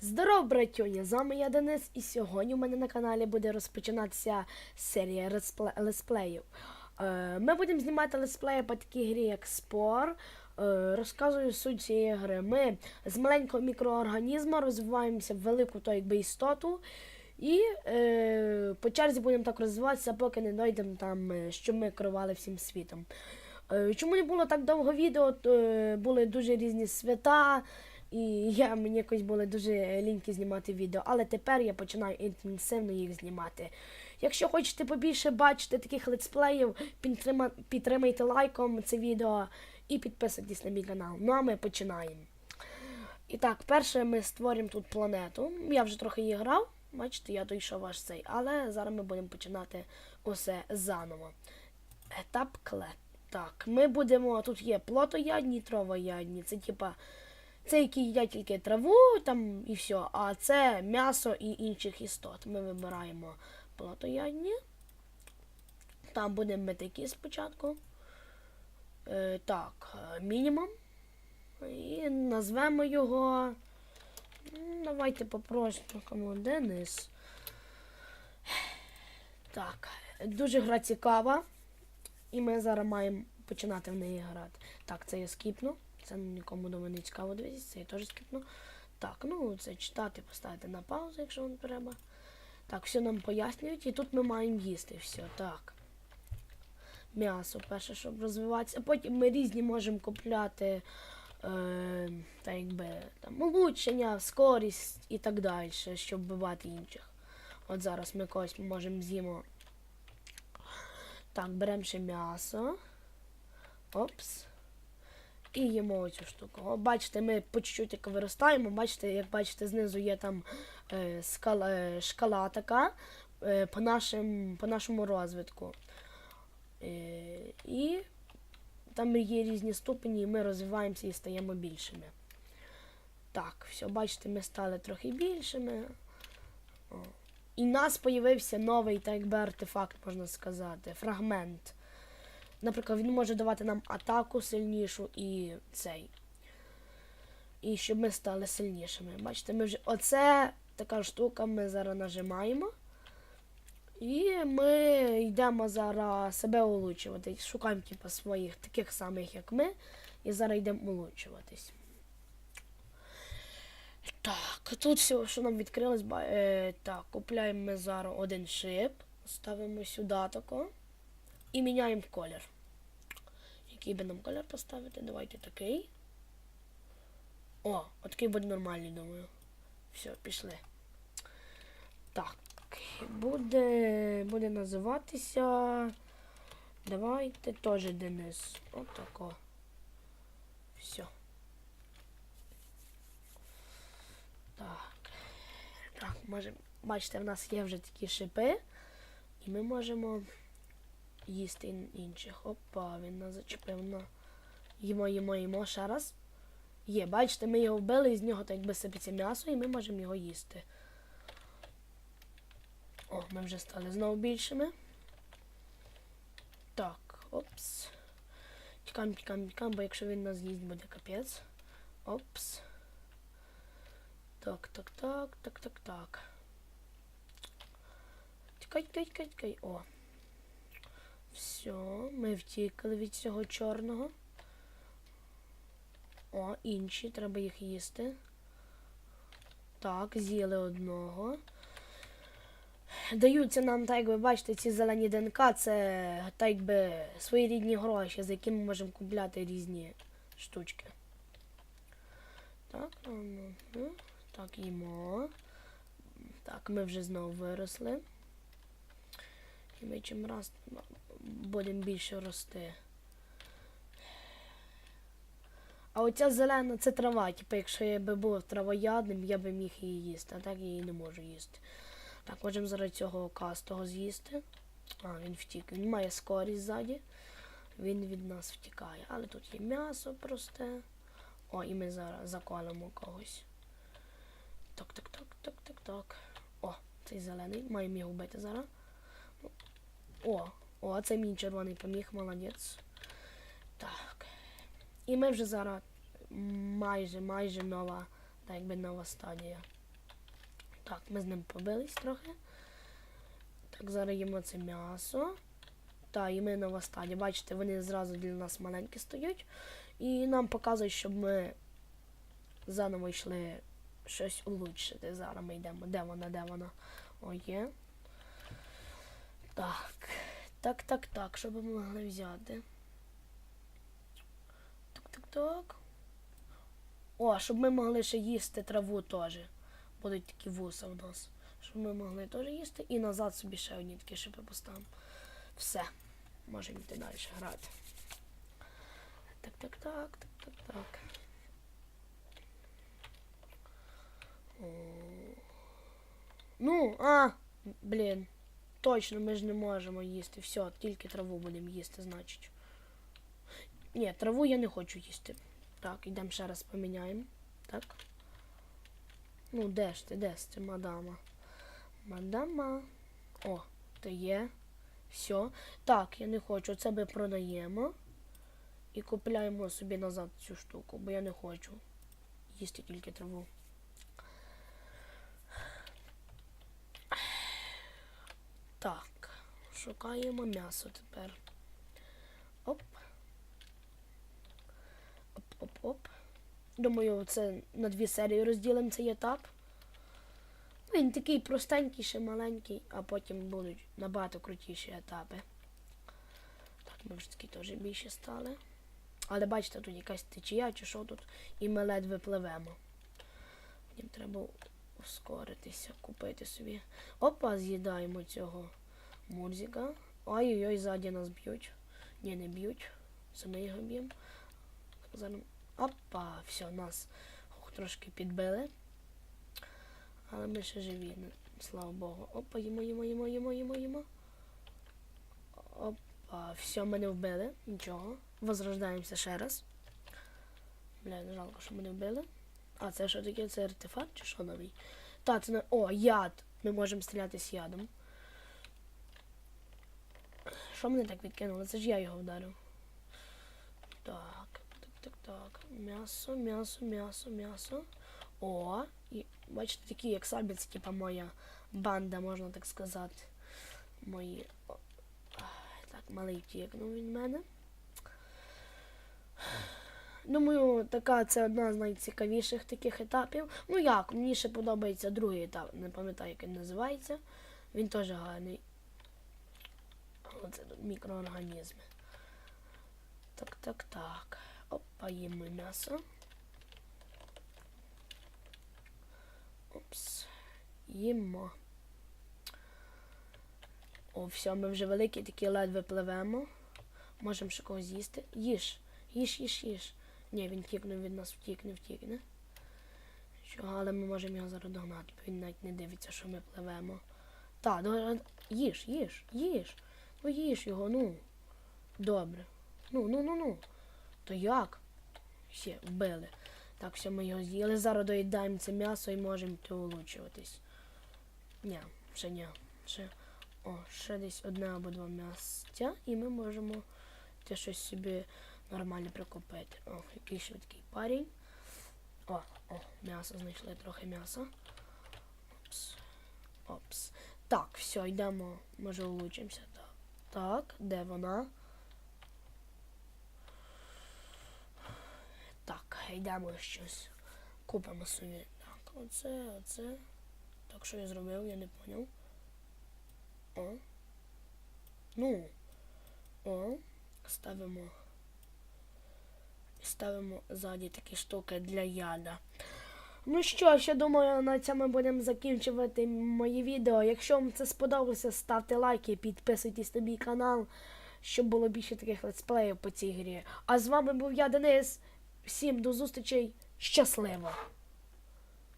Здоров, братюня! З вами я Денис, і сьогодні у мене на каналі буде розпочинатися серія леспле- лесплеїв. Е, Ми будемо знімати лесплеї по такій грі, як спор. Е, Розказую суть цієї гри. Ми з маленького мікроорганізму розвиваємося в велику то, якби, істоту. І е, по черзі будемо так розвиватися, поки не дойдемо там, е, що ми керували всім світом. Е, Чому не було так довго відео? Е, були дуже різні свята, і я мені якось були дуже ліньки знімати відео, але тепер я починаю інтенсивно їх знімати. Якщо хочете побільше бачити таких летсплеїв, підтрима- підтримайте лайком це відео і підписуйтесь на мій канал. Ну а ми починаємо. І так, перше ми створюємо тут планету. Я вже трохи її грав. Бачите, я дійшов аж цей. Але зараз ми будемо починати усе заново. Етап клет. Так, ми будемо. Тут є плотоядні, травоядні. Це типа. Це які їдять тільки траву там і все. А це м'ясо і інших істот. Ми вибираємо плотоядні. Там будемо ми спочатку. Е, так, е, мінімум. І назвемо його. Давайте по-простому Денис. Так, дуже гра цікава. І ми зараз маємо починати в неї грати. Так, це я скіпну. Це нікому дома не цікаво дивитися, це я теж скіпну. Так, ну це читати, поставити на паузу, якщо вам треба. Так, все нам пояснюють, і тут ми маємо їсти все. Так. М'ясо перше, щоб розвиватися. Потім ми різні можемо купляти е, так якби, там, улучшення, скорість і так далі, щоб вбивати інших. От зараз ми когось можемо з'їмо. Так, беремо ще м'ясо. Опс. І їмо оцю штуку. О, бачите, ми по чуть-чуть як виростаємо. Бачите, як бачите, знизу є там е, скала, е, шкала така е, по, нашим, по нашому розвитку. Е, і там є різні ступені, і ми розвиваємося і стаємо більшими. Так, все, бачите, ми стали трохи більшими. О. І в нас з'явився новий, так якби артефакт, можна сказати, фрагмент. Наприклад, він може давати нам атаку сильнішу і цей. І щоб ми стали сильнішими. Бачите, ми вже. Оце така штука, ми зараз нажимаємо. І ми йдемо зараз себе улучшувати. Шукаємо типу, своїх таких самих, як ми. І зараз йдемо улучшуватись. Так, тут все, що нам відкрилось, е, так, купляємо ми зараз один шип, ставимо сюди тако і міняємо колір. Який би нам колір поставити? Давайте такий. О, отакий буде нормальний, думаю. Все, пішли. Так, буде, буде називатися. Давайте теж Денис. Отако. Все. Так. Так, може, бачите, в нас є вже такі шипи, і ми можемо їсти інших. Опа, він нас зачепив на. Їмо, їмо, їмо ще раз. Є, бачите, ми його вбили, і з нього так якби сипеться м'ясо, і ми можемо його їсти. О, ми вже стали знову більшими. Так, опс. Тікаємо, тікаємо, тікаємо, бо якщо він нас з'їсть, буде капець. Опс. Так, так, так, так, так, так. Тікай, тікай, тікай, тікай. О. Все, ми втікли від цього чорного. О, інші, треба їх їсти. Так, з'їли одного. Даються нам, так як ви бачите, ці зелені ДНК, це так якби своєрідні гроші, за які ми можемо купляти різні штучки. Так, ну, ну, ну. Так, їмо. Так, ми вже знову виросли. І ми чим раз будемо більше рости. А оця зелена це трава. Типу, якщо я би був травоядним, я би міг її їсти, а так я її не можу їсти. Так, можемо зараз цього кастого з'їсти. А, він втік. Він має скорість ззаді. Він від нас втікає. Але тут є м'ясо просте. О, і ми зараз заколимо когось. Так, так, так, так, так, так. О, цей зелений. Маємо його вбити зараз. О, о, це мій червоний поміг, молодець. Так. І ми вже зараз майже, майже нова, так якби нова стадія. Так, ми з ним побились трохи. Так, зараз їмо це м'ясо. Та, і ми на восстані. Бачите, вони зразу для нас маленькі стоять. І нам показують, щоб ми заново йшли щось улучшити. Зараз ми йдемо. Де вона, де вона? О, є. Так. Так, так, так. Що би ми могли взяти? Так, так, так. О, щоб ми могли ще їсти траву теж. Будуть такі вуса в нас. Щоб ми могли теж їсти. І назад собі ще одні такі шипи поставимо. Все. Можемо йти далі грати. Так, так, так, так, так, так. Ну, а, блін. Точно, ми ж не можемо їсти. Все, тільки траву будемо їсти, значить. Ні, траву я не хочу їсти. Так, йдемо ще раз поміняємо. Так. Ну, де ж ти, де ж ти, мадама? Мадама. О, то є. Все. Так, я не хочу. Це ми продаємо. І купляємо собі назад цю штуку, бо я не хочу їсти тільки траву. Так, шукаємо м'ясо тепер. Оп. Оп-оп-оп. Думаю, це на дві серії розділимо цей етап. Він такий простенький, ще маленький, а потім будуть набагато крутіші етапи. Так, ми вже такі теж більше стали. Але бачите, тут якась течія чи що тут, і ми ледве пливемо. Мені треба ускоритися, купити собі. Опа, з'їдаємо цього мурзика. Ой-ой-ой, ззаді нас б'ють. Ні, не б'ють. Це його б'ємо. Опа, все, нас трошки підбили. Але ми ще живі, слава Богу. Опа, їмо, їмо, їмо, їмо, їмо, їмо. Опа, все, мене вбили. Нічого. Возрождаємося ще раз. Бля, жалко, що мене вбили. А, це що таке? Це артефакт чи що новий? Так, це не... О, яд. Ми можемо стріляти з ядом. Що мене так відкинуло? Це ж я його вдарив. Так, так, так, так. М'ясо, м'ясо, м'ясо, м'ясо. О, і бачите, такі як сабі, це типа моя банда, можна так сказати. Мої. Так, малий втікнув від мене. Думаю, така це одна з найцікавіших таких етапів. Ну як, мені ще подобається другий етап, не пам'ятаю, як він називається. Він теж гарний. Але це тут мікроорганізми. Так, так, так. Опа, їмо м'ясо. Опс. Їмо. О, все, ми вже великі, такі ледве пливемо. Можемо ще когось з'їсти. Їж, їж, їж, їж. Ні, він втікне від нас, втікне, втікне. Що, але ми можемо його зараз догнати, бо він навіть не дивиться, що ми пливемо. Так, до... їж, їж, їж. Ну їж його, ну. Добре. Ну, ну, ну, ну. То як? Ще, вбили. Так, все, ми його з'їли. Зараз доїдаємо це м'ясо і можемо йти улучшуватись. Ні, ще ні. Ще. О, ще десь одне або два м'ястя, і ми можемо те щось собі нормально прикупити. О, який швидкий парень. О, о, м'ясо знайшли трохи м'яса. Опс. Опс. Так, все, йдемо, може улучшимося. Так, так, де вона? Так, йдемо щось. Купимо собі. Так, оце, оце. Так, що я зробив, я не поняв. О. Ну. О. Ставимо. Ставимо ззаді такі штуки для яда. Ну що ж, я думаю, на цьому будемо закінчувати моє відео. Якщо вам це сподобалося, ставте лайки, підписуйтесь на мій канал, щоб було більше таких летсплеїв по цій грі. А з вами був я, Денис. Всім до зустрічей. Щасливо!